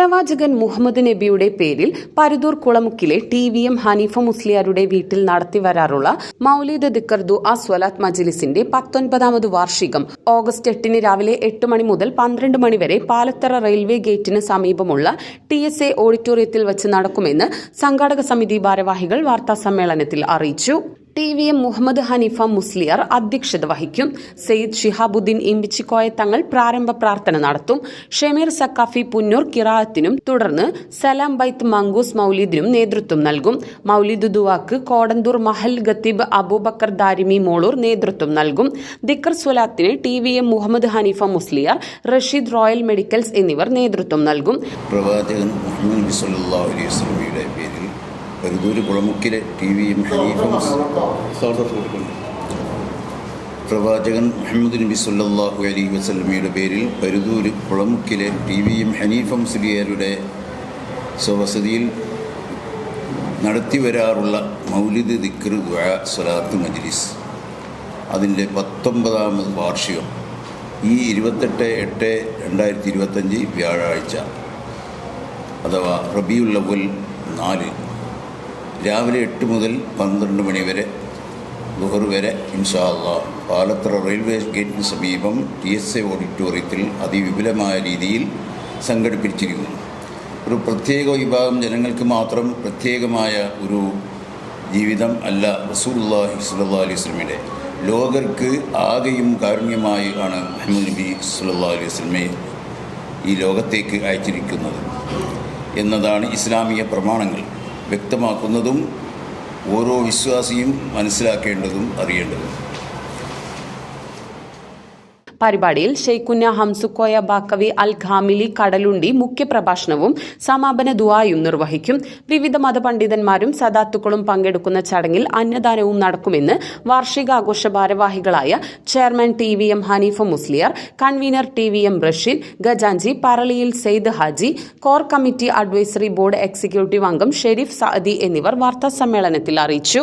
പ്രവാചകൻ മുഹമ്മദ് നബിയുടെ പേരിൽ പരുതൂർ കുളമുക്കിലെ ടി വി എം ഹനീഫ മുസ്ലിയാരുടെ വീട്ടിൽ നടത്തിവരാറുള്ള മൌലീദ് ദിക്കർ ദുആ സ്വലാത്ത് മജ്ലിസിന്റെ പത്തൊൻപതാമത് വാർഷികം ഓഗസ്റ്റ് എട്ടിന് രാവിലെ എട്ട് മണി മുതൽ പന്ത്രണ്ട് മണി വരെ പാലത്തറ റെയിൽവേ ഗേറ്റിന് സമീപമുള്ള ടി എസ് എ ഓഡിറ്റോറിയത്തിൽ വച്ച് നടക്കുമെന്ന് സംഘാടക സമിതി ഭാരവാഹികൾ വാർത്താസമ്മേളനത്തിൽ അറിയിച്ചു. T V M Muhammad Haneefa Musliyar അധ്യക്ഷത വഹിക്കും. സെയ്ദ് ഷിഹാബുദ്ദീൻ ഇമ്പിച്ചിക്കോയ തങ്ങൾ പ്രാരംഭ പ്രാർത്ഥന നടത്തും. ഷമീർ സക്കാഫി പുന്നൂർ കിറാത്തിനും തുടർന്ന് സലാം ബൈത്ത് മംഗൂസ് മൌലീദിനും നേതൃത്വം നൽകും. മൌലിദ് ദുവാക്ക് കോടന്തൂർ മഹൽ ഖത്തീബ് അബൂബക്കർ ദാരിമി മോളൂർ നേതൃത്വം നൽകും. ദിക്കർ സ്വലാത്തിന് T V M Muhammad Haneefa Musliyar Rasheed Royal Medicals എന്നിവർ നേതൃത്വം നൽകും. പ്രവാചകൻ പേരിൽ പരുതൂര് കുളമുക്കിലെ ടി വിയും ഹനീഫും പ്രവാചകൻ മുഹമ്മദ് നബി സല്ലാഹു അലി വസല്ലമയുടെ പേരിൽ പരുതൂര് കുളമുക്കിലെ ടി വിയും ഹനീഫം മുസ്ലിയാരുടെ സ്വവസതിയിൽ നടത്തിവരാറുള്ള മൗലിദ് ദിക്ർ സ്വലാത്ത് മജ്ലിസ്. അതിന്റെ പത്തൊമ്പതാമത് വാർഷികം ഈ ഇരുപത്തെട്ട് എട്ട് രണ്ടായിരത്തി ഇരുപത്തഞ്ച് വ്യാഴാഴ്ച അഥവാ റബിയുൽ അവൽ നാല് രാവിലെ എട്ട് മുതൽ പന്ത്രണ്ട് മണി വരെ ദുഹർ വരെ ഇൻഷാല്ല പാലത്തറ റെയിൽവേ ഗേറ്റിന് സമീപം ടി എസ് എ ഓഡിറ്റോറിയത്തിൽ അതിവിപുലമായ രീതിയിൽ സംഘടിപ്പിച്ചിരിക്കുന്നു. ഒരു പ്രത്യേക വിഭാഗം ജനങ്ങൾക്ക് മാത്രം പ്രത്യേകമായ ഒരു ജീവിതം അല്ല റസൂലുള്ളാഹി സുല്ലാ അലൈഹി വസ്ലമിയുടെ ലോകർക്ക് ആകെയും കാരുണ്യമായി ആണ് മുഹമ്മദ് നബി സുല്ലാ അലൈഹി വസല്ലമയെ ഈ ലോകത്തേക്ക് അയച്ചിരിക്കുന്നത്. എന്നതാണ് ഇസ്ലാമിക പ്രമാണങ്ങൾ. വ്യക്തമാക്കുന്നതും ഓരോ വിശ്വാസിയും മനസ്സിലാക്കേണ്ടതും അറിയേണ്ടതും. പരിപാടിയിൽ ഷെയ്ഖുന്ന ഹംസുക്കോയ ബാക്കവി അൽ ഖാമിലി കടലുണ്ടി മുഖ്യപ്രഭാഷണവും സമാപന ദുവായും നിർവഹിക്കും. വിവിധ മതപണ്ഡിതന്മാരും സദാത്തുക്കളും പങ്കെടുക്കുന്ന ചടങ്ങിൽ അന്നദാനവും നടക്കുമെന്ന് വാർഷികാഘോഷ ഭാരവാഹികളായ chairman T V M Haneefa Musliyar convener T V M Rasheed ഗജാഞ്ചി പറളിയിൽ Syed Haji core committee advisory board executive അംഗം ഷെരീഫ് സഅദി എന്നിവർ വാർത്താസമ്മേളനത്തിൽ അറിയിച്ചു.